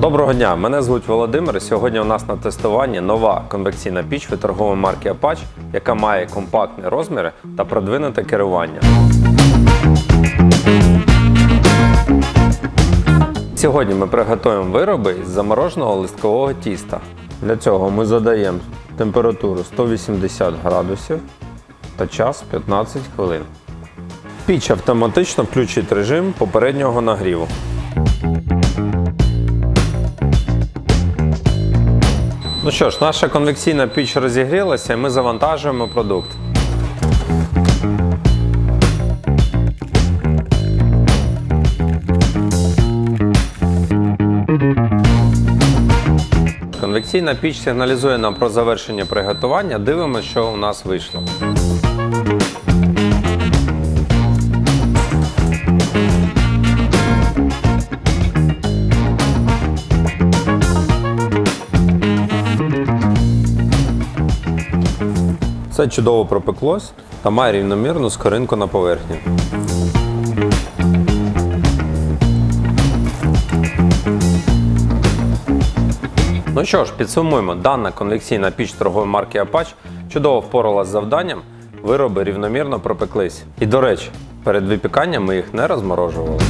Доброго дня, мене звуть Володимир. Сьогодні у нас на тестуванні нова конвекційна піч від торгової марки Apache, яка має компактні розміри та продвинуте керування. Сьогодні ми приготуємо вироби із замороженого листкового тіста. Для цього ми задаємо температуру 180 градусів та час 15 хвилин. Піч автоматично включить режим попереднього нагріву. Ну що ж, наша конвекційна піч розігрілася і ми завантажуємо продукт. Конвекційна піч сигналізує нам про завершення приготування. Дивимося, що у нас вийшло. Все чудово пропеклось та має рівномірну скоринку на поверхні. Ну що ж, підсумуємо, дана конвекційна піч торгової марки Apache чудово впоралась з завданням, вироби рівномірно пропеклись. І до речі, перед випіканням ми їх не розморожували.